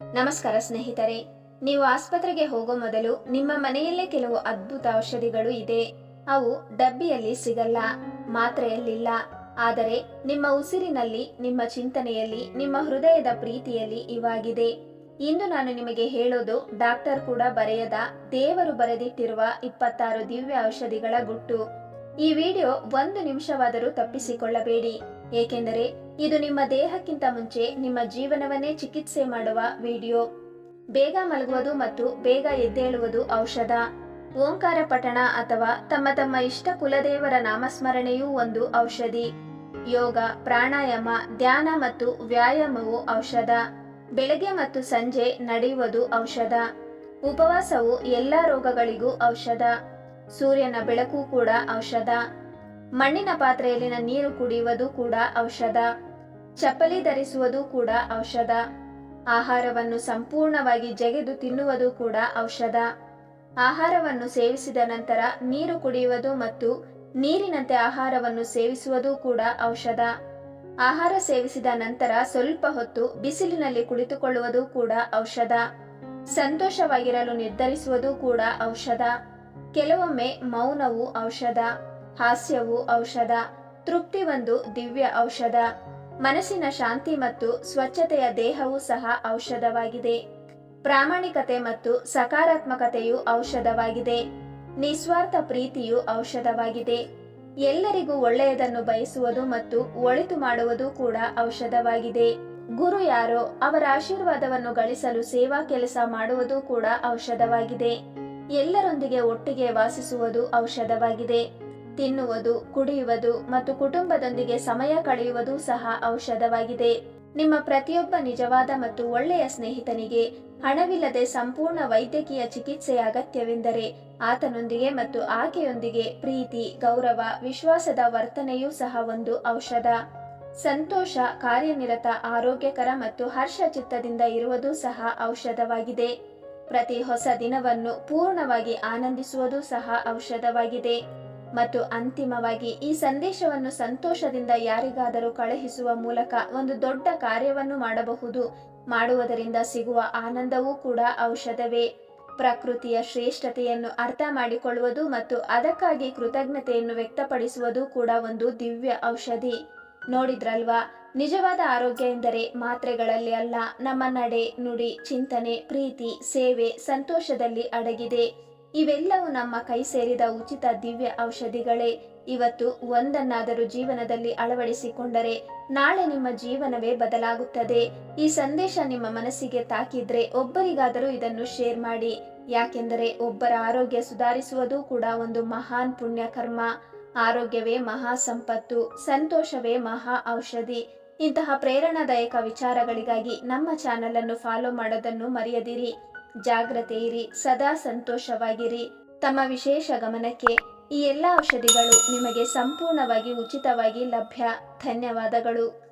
ನಮಸ್ಕಾರ ಸ್ನೇಹಿತರೆ, ನೀವು ಆಸ್ಪತ್ರೆಗೆ ಹೋಗೋ ಮೊದಲು ನಿಮ್ಮ ಮನೆಯಲ್ಲೇ ಕೆಲವು ಅದ್ಭುತ ಔಷಧಿಗಳು ಇದೆ. ಅವು ಡಬ್ಬಿಯಲ್ಲಿ ಸಿಗಲ್ಲ, ಮಾತ್ರೆಯಲ್ಲಿಲ್ಲ. ಆದರೆ ನಿಮ್ಮ ಉಸಿರಿನಲ್ಲಿ, ನಿಮ್ಮ ಚಿಂತನೆಯಲ್ಲಿ, ನಿಮ್ಮ ಹೃದಯದ ಪ್ರೀತಿಯಲ್ಲಿ ಇವಾಗಿದೆ. ಇಂದು ನಾನು ನಿಮಗೆ ಹೇಳೋದು ಡಾಕ್ಟರ್ ಕೂಡ ಬರೆಯದ ದೇವರು ಬರೆದಿಟ್ಟಿರುವ ಇಪ್ಪತ್ತಾರು ದಿವ್ಯ ಔಷಧಿಗಳ ಗುಟ್ಟು. ಈ ವಿಡಿಯೋ ಒಂದು ನಿಮಿಷವಾದರೂ ತಪ್ಪಿಸಿಕೊಳ್ಳಬೇಡಿ. ಏಕೆಂದರೆ ಇದು ನಿಮ್ಮ ದೇಹಕ್ಕಿಂತ ಮುಂಚೆ ನಿಮ್ಮ ಜೀವನವನ್ನೇ ಚಿಕಿತ್ಸೆ ಮಾಡುವ ವಿಡಿಯೋ. ಬೇಗ ಮಲಗುವುದು ಮತ್ತು ಬೇಗ ಎದ್ದೇಳುವುದು ಔಷಧ. ಓಂಕಾರ ಪಠಣ ಅಥವಾ ತಮ್ಮ ತಮ್ಮ ಇಷ್ಟ ಕುಲದೇವರ ನಾಮಸ್ಮರಣೆಯೂ ಒಂದು ಔಷಧಿ. ಯೋಗ, ಪ್ರಾಣಾಯಾಮ, ಧ್ಯಾನ ಮತ್ತು ವ್ಯಾಯಾಮವು ಔಷಧ. ಬೆಳಗ್ಗೆ ಮತ್ತು ಸಂಜೆ ನಡೆಯುವುದು ಔಷಧ. ಉಪವಾಸವು ಎಲ್ಲ ರೋಗಗಳಿಗೂ ಔಷಧ. ಸೂರ್ಯನ ಬೆಳಕು ಕೂಡ ಔಷಧ. ಮಣ್ಣಿನ ಪಾತ್ರೆಯಲ್ಲಿನ ನೀರು ಕುಡಿಯುವುದು ಕೂಡ ಔಷಧ. ಚಪ್ಪಲಿ ಧರಿಸುವುದು ಕೂಡ ಔಷಧ. ಆಹಾರವನ್ನು ಸಂಪೂರ್ಣವಾಗಿ ಜಗೆದು ತಿನ್ನುವುದು ಕೂಡ ಔಷಧ. ಆಹಾರವನ್ನು ಸೇವಿಸಿದ ನಂತರ ನೀರು ಕುಡಿಯುವುದು ಮತ್ತು ನೀರಿನಂತೆ ಆಹಾರವನ್ನು ಸೇವಿಸುವುದು ಕೂಡ ಔಷಧ. ಆಹಾರ ಸೇವಿಸಿದ ನಂತರ ಸ್ವಲ್ಪ ಹೊತ್ತು ಬಿಸಿಲಿನಲ್ಲಿ ಕುಳಿತುಕೊಳ್ಳುವುದು ಕೂಡ ಔಷಧ. ಸಂತೋಷವಾಗಿರಲು ನಿರ್ಧರಿಸುವುದು ಕೂಡ ಔಷಧ. ಕೆಲವೊಮ್ಮೆ ಮೌನವು ಔಷಧ. ಹಾಸ್ಯವು ಔಷಧ, ತೃಪ್ತಿ ಒಂದು ದಿವ್ಯ ಔಷಧ. ಮನಸ್ಸಿನ ಶಾಂತಿ ಮತ್ತು ಸ್ವಚ್ಛತೆಯ ದೇಹವು ಸಹ ಔಷಧವಾಗಿದೆ. ಪ್ರಾಮಾಣಿಕತೆ ಮತ್ತು ಸಕಾರಾತ್ಮಕತೆಯು ಔಷಧವಾಗಿದೆ. ನಿಸ್ವಾರ್ಥ ಪ್ರೀತಿಯು ಔಷಧವಾಗಿದೆ. ಎಲ್ಲರಿಗೂ ಒಳ್ಳೆಯದನ್ನು ಬಯಸುವುದು ಮತ್ತು ಒಳಿತು ಮಾಡುವುದು ಕೂಡ ಔಷಧವಾಗಿದೆ. ಗುರು ಯಾರೋ, ಅವರ ಆಶೀರ್ವಾದವನ್ನು ಗಳಿಸಲು ಸೇವಾ ಕೆಲಸ ಮಾಡುವುದು ಕೂಡ ಔಷಧವಾಗಿದೆ. ಎಲ್ಲರೊಂದಿಗೆ ಒಟ್ಟಿಗೆ ವಾಸಿಸುವುದು ಔಷಧವಾಗಿದೆ. ತಿನ್ನುವುದು, ಕುಡಿಯುವುದು ಮತ್ತು ಕುಟುಂಬದೊಂದಿಗೆ ಸಮಯ ಕಳೆಯುವುದು ಸಹ ಔಷಧವಾಗಿದೆ. ನಿಮ್ಮ ಪ್ರತಿಯೊಬ್ಬ ನಿಜವಾದ ಮತ್ತು ಒಳ್ಳೆಯ ಸ್ನೇಹಿತನಿಗೆ ಹಣವಿಲ್ಲದೆ ಸಂಪೂರ್ಣ ವೈದ್ಯಕೀಯ ಚಿಕಿತ್ಸೆಯ ಅಗತ್ಯವೆಂದರೆ ಆತನೊಂದಿಗೆ ಮತ್ತು ಆಕೆಯೊಂದಿಗೆ ಪ್ರೀತಿ, ಗೌರವ, ವಿಶ್ವಾಸದ ವರ್ತನೆಯೂ ಸಹ ಒಂದು ಔಷಧ. ಸಂತೋಷ, ಕಾರ್ಯನಿರತ, ಆರೋಗ್ಯಕರ ಮತ್ತು ಹರ್ಷ ಚಿತ್ತದಿಂದ ಇರುವುದು ಸಹ ಔಷಧವಾಗಿದೆ. ಪ್ರತಿ ಹೊಸ ದಿನವನ್ನು ಪೂರ್ಣವಾಗಿ ಆನಂದಿಸುವುದು ಸಹ ಔಷಧವಾಗಿದೆ. ಮತ್ತು ಅಂತಿಮವಾಗಿ ಈ ಸಂದೇಶವನ್ನು ಸಂತೋಷದಿಂದ ಯಾರಿಗಾದರೂ ಕಳುಹಿಸುವ ಮೂಲಕ ಒಂದು ದೊಡ್ಡ ಕಾರ್ಯವನ್ನು ಮಾಡಬಹುದು. ಮಾಡುವುದರಿಂದ ಸಿಗುವ ಆನಂದವೂ ಕೂಡ ಔಷಧವೇ. ಪ್ರಕೃತಿಯ ಶ್ರೇಷ್ಠತೆಯನ್ನು ಅರ್ಥ ಮಾಡಿಕೊಳ್ಳುವುದು ಮತ್ತು ಅದಕ್ಕಾಗಿ ಕೃತಜ್ಞತೆಯನ್ನು ವ್ಯಕ್ತಪಡಿಸುವುದು ಕೂಡ ಒಂದು ದಿವ್ಯ ಔಷಧಿ. ನೋಡಿದ್ರಲ್ವಾ? ನಿಜವಾದ ಆರೋಗ್ಯ ಎಂದರೆ ಮಾತ್ರೆಗಳಲ್ಲಿ ಅಲ್ಲ, ನಮ್ಮ ನಡೆ, ನುಡಿ, ಚಿಂತನೆ, ಪ್ರೀತಿ, ಸೇವೆ, ಸಂತೋಷದಲ್ಲಿ ಅಡಗಿದೆ. ಇವೆಲ್ಲವೂ ನಮ್ಮ ಕೈ ಸೇರಿದ ಉಚಿತ ದಿವ್ಯ ಔಷಧಿಗಳೇ. ಇವತ್ತು ಒಂದನ್ನಾದರೂ ಜೀವನದಲ್ಲಿ ಅಳವಡಿಸಿಕೊಂಡರೆ ನಾಳೆ ನಿಮ್ಮ ಜೀವನವೇ ಬದಲಾಗುತ್ತದೆ. ಈ ಸಂದೇಶ ನಿಮ್ಮ ಮನಸ್ಸಿಗೆ ತಾಕಿದ್ರೆ ಒಬ್ಬರಿಗಾದರೂ ಇದನ್ನು ಶೇರ್ ಮಾಡಿ. ಯಾಕೆಂದರೆ ಒಬ್ಬರ ಆರೋಗ್ಯ ಸುಧಾರಿಸುವುದು ಕೂಡ ಒಂದು ಮಹಾನ್ ಪುಣ್ಯ ಕರ್ಮ ಆರೋಗ್ಯವೇ ಮಹಾ ಸಂಪತ್ತು, ಸಂತೋಷವೇ ಮಹಾ ಔಷಧಿ. ಇಂತಹ ಪ್ರೇರಣಾದಾಯಕ ವಿಚಾರಗಳಿಗಾಗಿ ನಮ್ಮ ಚಾನೆಲ್ ಅನ್ನು ಫಾಲೋ ಮಾಡೋದನ್ನು ಮರೆಯದಿರಿ. ಜಾಗ್ರತೆ ಇರಿ, ಸದಾ ಸಂತೋಷವಾಗಿರಿ. ತಮ್ಮ ವಿಶೇಷ ಗಮನಕ್ಕೆ ಈ ಎಲ್ಲ ಔಷಧಿಗಳು ನಿಮಗೆ ಸಂಪೂರ್ಣವಾಗಿ ಉಚಿತವಾಗಿ ಲಭ್ಯ. ಧನ್ಯವಾದಗಳು.